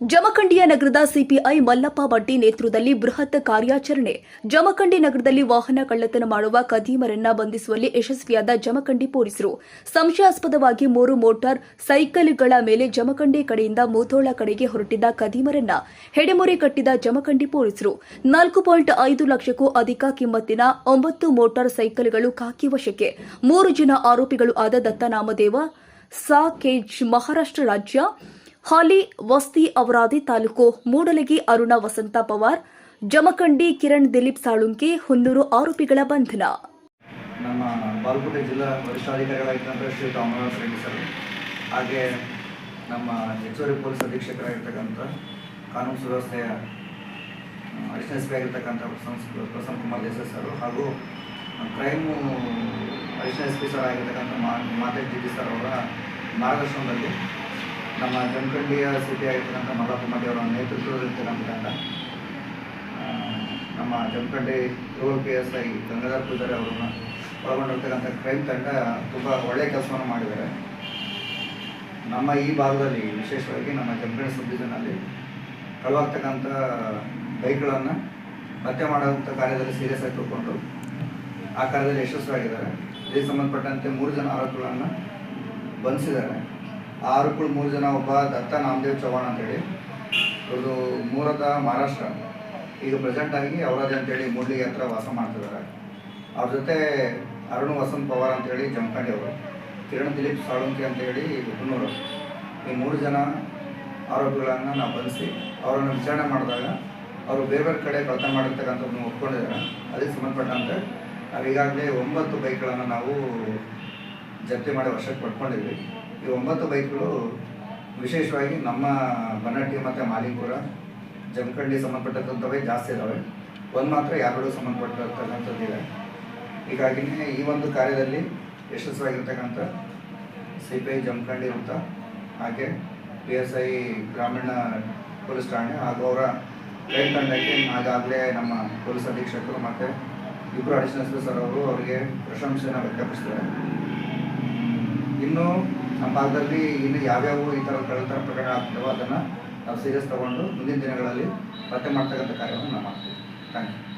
ಜಮಖಂಡಿಯ ನಗರದ ಸಿಪಿಐ ಮಲ್ಲಪ್ಪ ಬಡ್ಡಿ ನೇತೃತ್ವದಲ್ಲಿ ಬೃಹತ್ ಕಾರ್ಯಾಚರಣೆ. ಜಮಖಂಡಿ ನಗರದಲ್ಲಿ ವಾಹನ ಕಳ್ಳತನ ಮಾಡುವ ಕದೀಮರನ್ನ ಬಂಧಿಸುವಲ್ಲಿ ಯಶಸ್ವಿಯಾದ ಜಮಖಂಡಿ ಪೊಲೀಸರು. ಸಂಶಯಾಸ್ಪದವಾಗಿ ಮೂರು ಮೋಟಾರ್ ಸೈಕಲ್ಗಳ ಮೇಲೆ ಜಮಖಂಡಿ ಕಡೆಯಿಂದ ಮೂತೋಳ ಕಡೆಗೆ ಹೊರಟಿದ್ದ ಕದೀಮರನ್ನ ಹೆಡೆಮೊರೆ ಕಟ್ಟಿದ ಜಮಖಂಡಿ ಪೊಲೀಸರು. ನಾಲ್ಕು ಪಾಯಿಂಟ್ ಐದು ಲಕ್ಷಕ್ಕೂ ಅಧಿಕ ಕಿಮ್ಮತ್ತಿನ ಒಂಬತ್ತು ಮೋಟಾರ್ ಸೈಕಲ್ಗಳು ಕಾಕಿ ವಶಕ್ಕೆ. ಮೂರು ಜನ ಆರೋಪಿಗಳು ಆದ ದತ್ತನಾಮದೇವ ಸಾಕೇಜ್ ಮಹಾರಾಷ್ಟ್ರ ರಾಜ್ಯ ಹಾಲಿ ವಸ್ತಿ ಅವರಾದಿ ತಾಲೂಕು ಮೂಡಲಗಿ ಅರುಣ ವಸಂತ ಪವಾರ್, ಜಮಖಂಡಿ ಕಿರಣ್ ದಿಲೀಪ್ ಸಾಳುಂಕೆ, ಹೊನ್ನೂರು ಆರೋಪಿಗಳ ಬಂಧನ. ನಮ್ಮ ಬಾಗಲಕೋಟೆ ಜಿಲ್ಲಾ ವರಿಷ್ಠಾಧಿಕಾರಿಗಳಾಗಿರ್ತಕ್ಕಂಥ ಶ್ರೀಯುತ ಅಮರನಾಥ್ ರೆಡ್ಡಿ ಸರ್, ಹಾಗೆ ನಮ್ಮ ಹೆಚ್ಚುವರಿ ಪೊಲೀಸ್ ಅಧೀಕ್ಷಕರಾಗಿರ್ತಕ್ಕಂಥ ಕಾನೂನು ಸುವ್ಯವಸ್ಥೆಯ ಅಡಿಷನಲ್ ಎಸ್ ಆಗಿರ್ತಕ್ಕಂಥ ಪ್ರಸನ್ನ ಕುಮಾರ್ ದೇಸಾಯಿ ಸರ್ ಹಾಗೂ crime additional S P sir ಆಗಿರ್ತಕ್ಕಂಥ ಮಾತೆ ಜಿ ಸರ್ ಅವರ ಮಾರ್ಗದರ್ಶನದಲ್ಲಿ ನಮ್ಮ ಜಮಖಂಡಿಯ ಸಿಟಿ ಆಗಿರ್ತಕ್ಕಂಥ ಮಲ್ಲಪ್ಪ ಅವರ ನಮ್ಮ ತಂಡ. ನಮ್ಮ ಜಮಖಂಡಿ ಯುವ P S I Gangadhar Pujari ಅವರನ್ನು ಒಳಗೊಂಡಿರ್ತಕ್ಕಂಥ ಕ್ರೈಮ್ ತಂಡ ತುಂಬ ಒಳ್ಳೆಯ ಕೆಲಸವನ್ನು ಮಾಡಿದ್ದಾರೆ. ನಮ್ಮ ಈ ಭಾಗದಲ್ಲಿ ವಿಶೇಷವಾಗಿ ನಮ್ಮ ಜಮಖಂಡಿ ಸಬ್ ಡಿವಿಷನಲ್ಲಿ ಬೈಕ್ಗಳನ್ನು ಪತ್ತೆ ಮಾಡುವಂಥ ಕಾರ್ಯದಲ್ಲಿ ಸೀರಿಯಸ್ ಆಗಿ ತಿಳ್ಕೊಂಡು ಆ ಕಾರ್ಯದಲ್ಲಿ ಯಶಸ್ವಿಯಾಗಿದ್ದಾರೆ. ಇದಕ್ಕೆ ಸಂಬಂಧಪಟ್ಟಂತೆ ಮೂರು ಜನ ಆರೋಪಿಗಳನ್ನು ಬಂಧಿಸಿದ್ದಾರೆ. ಆ ಆರೋಪಿಗಳು ಮೂರು ಜನ ಒಬ್ಬ ದತ್ತ ನಾಮದೇವ್ ಚೌಹಾಣ್ ಅಂತೇಳಿ. ಇವರು ಮೂಲತಃ ಮಹಾರಾಷ್ಟ್ರ. ಈಗ ಪ್ರೆಸೆಂಟ್ ಆಗಿ ಅವರದೇ ಅಂತೇಳಿ ಮೂಡ್ಲಿಗೆ ಹತ್ರ ವಾಸ ಮಾಡ್ತಿದ್ದಾರೆ. ಅವ್ರ ಜೊತೆ ಅರುಣ್ ವಸಂತ್ ಪವಾರ್ ಅಂತೇಳಿ ಜಮಖಂಡಿ ಅವರು. ಕಿರಣ್ ದಿಲೀಪ್ ಸಾಳುಂಕಿ ಅಂತೇಳಿ ಹುಣ್ಣೂರು ಈ ಮೂರು ಜನ ಆರೋಪಿಗಳನ್ನು ನಾವು ಬಂಧಿಸಿ ಅವರನ್ನು ವಿಚಾರಣೆ ಮಾಡಿದಾಗ ಅವರು ಬೇರೆ ಬೇರೆ ಕಡೆ ಕಳತ ಮಾಡಿರ್ತಕ್ಕಂಥದ್ದನ್ನು ಒಪ್ಕೊಂಡಿದ್ದಾರೆ. ಅದಕ್ಕೆ ಸಂಬಂಧಪಟ್ಟಂತೆ ನಾವು ಈಗಾಗಲೇ ಒಂಬತ್ತು ಬೈಕ್ಗಳನ್ನು ನಾವು ಜಪ್ತಿ ಮಾಡಿ ವರ್ಷಕ್ಕೆ ಪಡ್ಕೊಂಡಿದ್ವಿ. ಈ ಒಂಬತ್ತು ಬೈಕ್ಗಳು ವಿಶೇಷವಾಗಿ ನಮ್ಮ ಬನ್ನಟ್ಟಿ ಮತ್ತು ಮಾಲಿಪುರ, ಜಮಖಂಡಿ ಸಂಬಂಧಪಟ್ಟಂಥವೇ ಜಾಸ್ತಿ ಇದ್ದಾವೆ ಒಂದು ಮಾತ್ರ ಯಾರ್ಗಳು ಸಂಬಂಧಪಟ್ಟಿರ್ತಕ್ಕಂಥದ್ದಿದೆ ಹೀಗಾಗಿನೇ ಈ ಒಂದು ಕಾರ್ಯದಲ್ಲಿ ಯಶಸ್ವಿಯಾಗಿರ್ತಕ್ಕಂಥ ಸಿ ಪಿ ಐ ಜಮಖಂಡಿ ವೃತ್ತ, ಹಾಗೆ ಪಿ ಎಸ್ ಐ ಗ್ರಾಮೀಣ ಪೊಲೀಸ್ ಠಾಣೆ ಹಾಗೂ ಅವರ ಕೈ ತಂಡಕ್ಕೆ ಆಗಾಗಲೇ ನಮ್ಮ ಪೊಲೀಸ್ ಅಧೀಕ್ಷಕರು ಮತ್ತು ಇಬ್ಬರು ಅಡಿಷನಲ್ ಸರ್ ಅವರು ಅವರಿಗೆ ಪ್ರಶಂಸೆಯನ್ನು ವ್ಯಕ್ತಪಡಿಸಿದ್ದಾರೆ. ಇನ್ನು ನಮ್ಮ ಭಾಗದಲ್ಲಿ ಇನ್ನು ಯಾವ್ಯಾವ ಈ ಥರ ಕಳ್ಳತನ ಪ್ರಕರಣ ಆಗ್ತವೋ ಅದನ್ನು ನಾವು ಸೀರಿಯಸ್ ತಗೊಂಡು ಮುಂದಿನ ದಿನಗಳಲ್ಲಿ ಪತ್ತೆ ಮಾಡ್ತಕ್ಕಂಥ ಕಾರ್ಯವನ್ನು ನಾವು ಮಾಡ್ತೀವಿ. Thank you